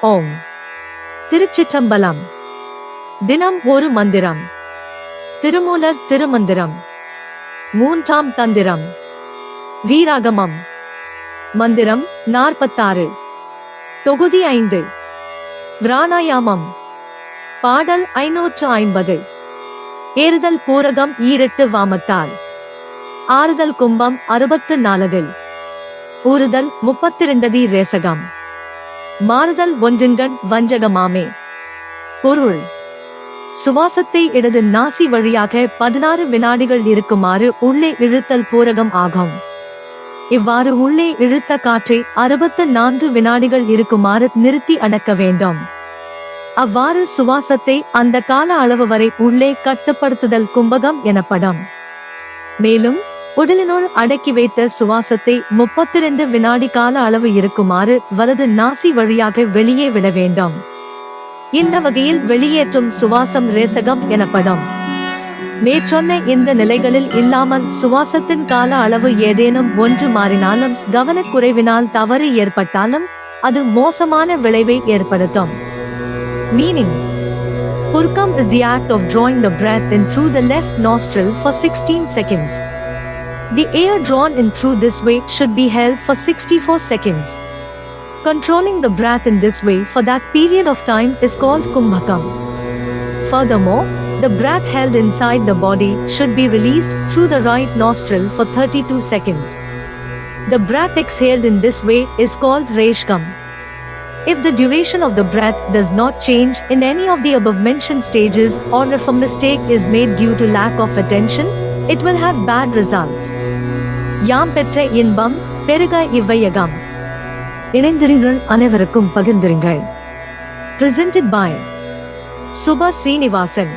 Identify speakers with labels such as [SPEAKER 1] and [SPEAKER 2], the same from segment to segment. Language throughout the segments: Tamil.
[SPEAKER 1] ஓம். திருச்சிற்றம்பலம். தினம் ஒரு மந்திரம். திருமூலர் திருமந்திரம். மூன்றாம் தந்திரம். வீராகமம். மந்திரம் நாற்பத்தாறு. தொகுதி ஐந்து. பிராணாயாமம் பாடல் ஐநூற்று ஐம்பது. ஏறுதல் பூரகம் ஈரெட்டு வாமத்தால். ஆறுதல் கும்பம் அறுபத்து நாலதில் ஊறுதல் முப்பத்திரண்டதி ரேசகம். மாறுதல் ஒன்றுங்கள் வஞ்சகமாமே. பொருள். சுவாசத்தை இடது நாசி வழியாக பதினாறு வினாடிகள் இருக்குமாறு உள்ளே இழுத்தல் பூரகம் ஆகும். இவ்வாறு உள்ளே இழுத்த காற்றை அறுபத்து நான்கு வினாடிகள் இருக்குமாறு நிறுத்தி அடக்க வேண்டும். அவ்வாறு சுவாசத்தை அந்த கால அளவு வரை உள்ளே கட்டுப்படுத்துதல் கும்பகம் எனப்படும். மேலும் உடலினுள் அடக்கி வைத்த சுவாசத்தை முப்பத்தி ரெண்டு வினாடி கால அளவு இருக்குமாறு வலது நாசி வழியாக வெளியே விட வேண்டும். இந்த வகையில் வெளியேற்றும் சுவாசம் ரேசகம் எனப்படும். மேற்சொன்ன இந்த நிலைகளில் இல்லாமல் சுவாசத்தின் கால அளவு ஏதேனும் ஒன்று மாறினாலும் கவனக்குறைவினால் தவறு ஏற்பட்டாலும் அது மோசமான விளைவை ஏற்படுத்தும். Meaning Purkam is the act of drawing the breath in through the left nostril for 16 seconds. The air drawn in through this way should be held for 64 seconds. Controlling the breath in this way for that period of time is called kumbhakam. Furthermore, the breath held inside the body should be released through the right nostril for 32 seconds. The breath exhaled in this way is called reshkam. If the duration of the breath does not change in any of the above mentioned stages or if a mistake is made due to lack of attention, it will have bad results யாம் பெற்ற இன்பம் பெருக இவ்வையகம். இணைந்திருங்கள் அனைவருக்கும் பகிர்ந்திருங்கள். Presented by Subha Srinivasan.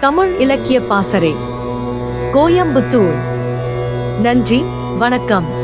[SPEAKER 1] Tamil இலக்கிய பாசறை. கோயம்புத்தூர். நன்றி வணக்கம்.